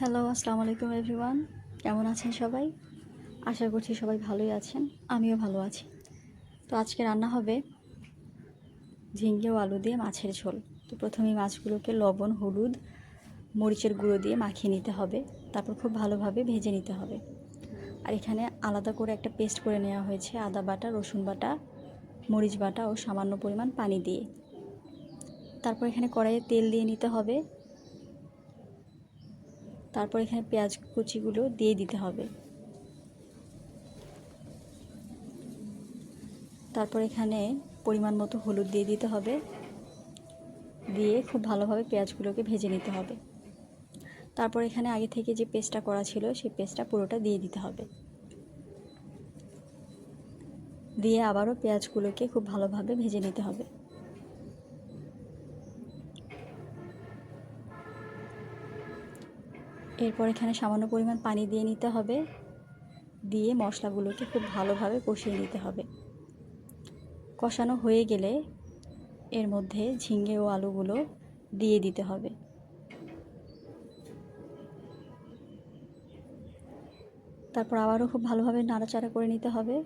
Hello আসসালামু আলাইকুম everyone কেমন আছেন সবাই? আশা করছি সবাই ভালোই আছেন। আমিও ভালো আছি। তো আজকে রান্না হবে ঝিঙ্গে ও আলু দিয়ে মাছের ঝোল। তো প্রথমে মাছগুলোকে লবণ, হলুদ, মরিচের গুঁড়ো দিয়ে মাখিয়ে নিতে হবে। তারপর খুব ভালোভাবে ভেজে নিতে হবে। আর এখানে আলাদা করে একটা পেস্ট করে নেওয়া হয়েছে, আদা বাটা, রসুন বাটা, মরিচ বাটা ও সামান্য পরিমাণ পানি দিয়ে। তারপর এখানে কড়াইয়ে তেল দিয়ে নিতে হবে। তারপর এখানে পেঁয়াজ কুচিগুলো দিয়ে দিতে হবে। তারপর এখানে পরিমাণ মতো হলুদ দিয়ে দিতে হবে। দিয়ে খুব ভালোভাবে পেঁয়াজগুলোকে ভেজে নিতে হবে। তারপর এখানে আগে থেকে যে পেস্টটা করা ছিল, সেই পেস্টটা পুরোটা দিয়ে দিতে হবে। দিয়ে আবারও পেঁয়াজগুলোকে খুব ভালোভাবে ভেজে নিতে হবে। এরপর এখানে সামান্য পরিমাণ পানি দিয়ে নিতে হবে। দিয়ে মশলাগুলোকে খুব ভালোভাবে কষিয়ে নিতে হবে। কষানো হয়ে গেলে এর মধ্যে ঝিঙ্গে ও আলুগুলো দিয়ে দিতে হবে। তারপর আবারও খুব ভালোভাবে নাড়াচাড়া করে নিতে হবে।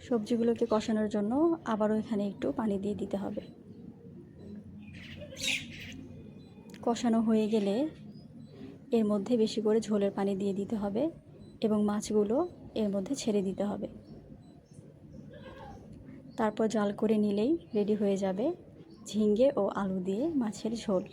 সবজিগুলোকে কষানোর জন্য আবারও এখানে একটু পানি দিয়ে দিতে হবে। কষানো হয়ে গেলে এর মধ্যে বেশি করে ঝোলের পানি দিয়ে দিতে হবে এবং মাছগুলো এর মধ্যে ছেড়ে দিতে হবে। তারপর জাল করে নিলেই রেডি হয়ে যাবে ঝিঙ্গে ও আলু দিয়ে মাছের ঝোল।